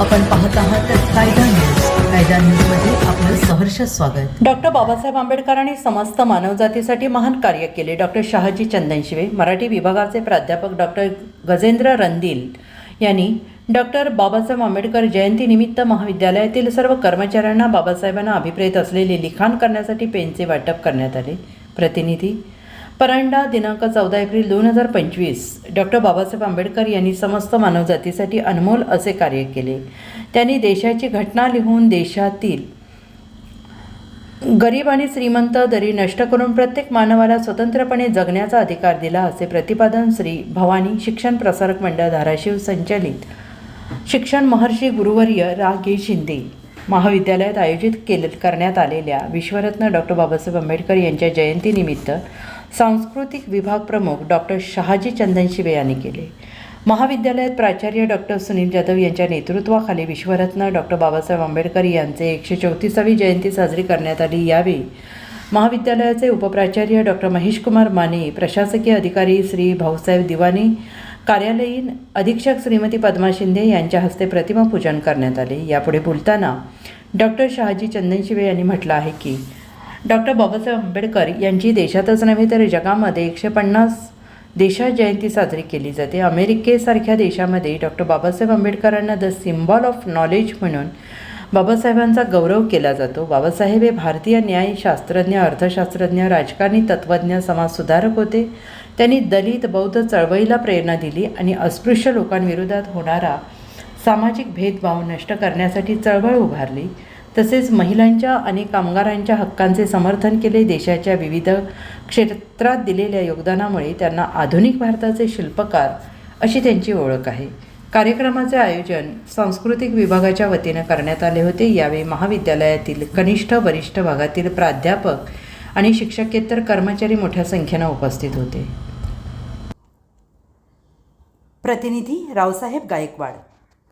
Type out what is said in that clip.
आपण पाहत आहात कायदा न्यूज. कायदा न्यूजमध्ये आपलं सहर्ष स्वागत. डॉक्टर बाबासाहेब आंबेडकरांनी समस्त मानवजातीसाठी महान कार्य केले. डॉक्टर शहाजी चंदनशिवे मराठी विभागाचे प्राध्यापक डॉक्टर गजेंद्र रंदील यांनी डॉक्टर बाबासाहेब आंबेडकर जयंतीनिमित्त महाविद्यालयातील सर्व कर्मचाऱ्यांना बाबासाहेबांना अभिप्रेत असलेले लिखाण करण्यासाठी पेनचे वाटप करण्यात आले. प्रतिनिधी परांडा दिनांक चौदा एप्रिल दोन हजार पंचवीस. डॉक्टर बाबासाहेब आंबेडकर यांनी समस्त मानवजातीसाठी अनमोल असे कार्य केले. त्यांनी देशाची घटना लिहून देशातील गरीब आणि श्रीमंत दरी नष्ट करून प्रत्येक मानवाला स्वतंत्रपणे जगण्याचा अधिकार दिला असे प्रतिपादन श्री भवानी शिक्षण प्रसारक मंडळ धाराशिव संचालित शिक्षण महर्षी गुरुवर्य रागी शिंदे. महाविद्यालयात आयोजित केले करण्यात आलेल्या विश्वरत्न डॉक्टर बाबासाहेब आंबेडकर यांच्या जयंतीनिमित्त सांस्कृतिक विभाग प्रमुख डॉक्टर शहाजी चंदनशिवे यांनी केले. महाविद्यालयात प्राचार्य डॉक्टर सुनील जाधव यांच्या नेतृत्वाखाली विश्वरत्न डॉक्टर बाबासाहेब आंबेडकर यांचे एकशे चौतीसावी जयंती साजरी करण्यात आली. यावेळी महाविद्यालयाचे उपप्राचार्य डॉक्टर महेशकुमार माने प्रशासकीय अधिकारी श्री भाऊसाहेब दिवाणी कार्यालयीन अधीक्षक श्रीमती पद्मा शिंदे यांच्या हस्ते प्रतिमा पूजन करण्यात आले. यापुढे बोलताना डॉक्टर शहाजी चंदनशिवे यांनी म्हटलं आहे की डॉक्टर बाबासाहेब आंबेडकर यांची देशातच नव्हे तर जगामध्ये एकशे पन्नास देशात जयंती साजरी केली जाते. अमेरिकेसारख्या देशामध्ये डॉक्टर बाबासाहेब आंबेडकरांना द सिम्बॉल ऑफ नॉलेज म्हणून बाबासाहेबांचा गौरव केला जातो. बाबासाहेब हे भारतीय न्यायशास्त्रज्ञ अर्थशास्त्रज्ञ राजकारणी तत्त्वज्ञ समाजसुधारक होते. त्यांनी दलित बौद्ध चळवळीला प्रेरणा दिली आणि अस्पृश्य लोकांविरोधात होणारा सामाजिक भेदभाव नष्ट करण्यासाठी चळवळ उभारली. तसेच महिलांच्या आणि कामगारांच्या हक्कांचे समर्थन केले. देशाच्या विविध क्षेत्रात दिलेल्या योगदानामुळे त्यांना आधुनिक भारताचे शिल्पकार अशी त्यांची ओळख आहे. कार्यक्रमाचे आयोजन सांस्कृतिक विभागाच्या वतीनं करण्यात आले होते. यावेळी महाविद्यालयातील कनिष्ठ वरिष्ठ भागातील प्राध्यापक आणि शिक्षकेतर कर्मचारी मोठ्या संख्येनं उपस्थित होते. प्रतिनिधी रावसाहेब गायकवाड.